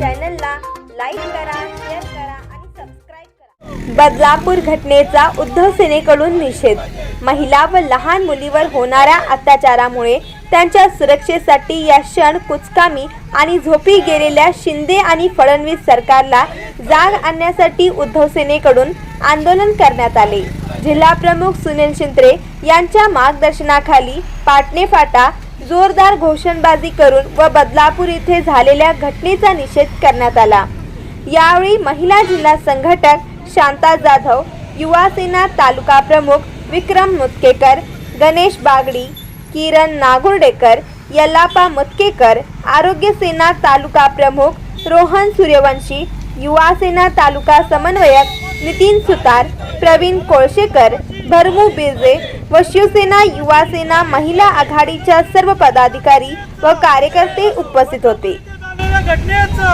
चॅनलला लाईक करा शेअर करा आणि सबस्क्राईब करा. बदलापूर घटनेचा उद्धव सेनेकडून निषेध. महिला व लहान मुलीवर होणाऱ्या अत्याचारामुळे त्यांच्या सुरक्षेसाठी या क्षण कुचकामी आणि झोपी गेलेल्या शिंदे आणि फडणवीस सरकारला जाग आणण्यासाठी उद्धव सेनेकडून आंदोलन करण्यात आले. जिल्हाप्रमुख सुनील शिंत्रे यांच्या मार्गदर्शनाखाली पाटणे फाटा जोरदार घोषणबाजी करून व बदलापूर येथे झालेल्या घटनेचा निषेध करण्यात आला. यावेळी महिला जिल्हा संघटक शांता जाधव युवासेना तालुका प्रमुख विक्रम मुतकेकर गणेश बागडी किरण नागुर्डेकर यल्लापा मुतकेकर आरोग्य सेना तालुका प्रमुख रोहन सूर्यवंशी युवासेना तालुका समन्वयक नितीन सुतार प्रवीण कोळशेकर भरमू बिर्जे व शिवसेना युवा सेना महिला आघाडीच्या सर्व पदाधिकारी व कार्यकर्ते उपस्थित होते. घटनेचा.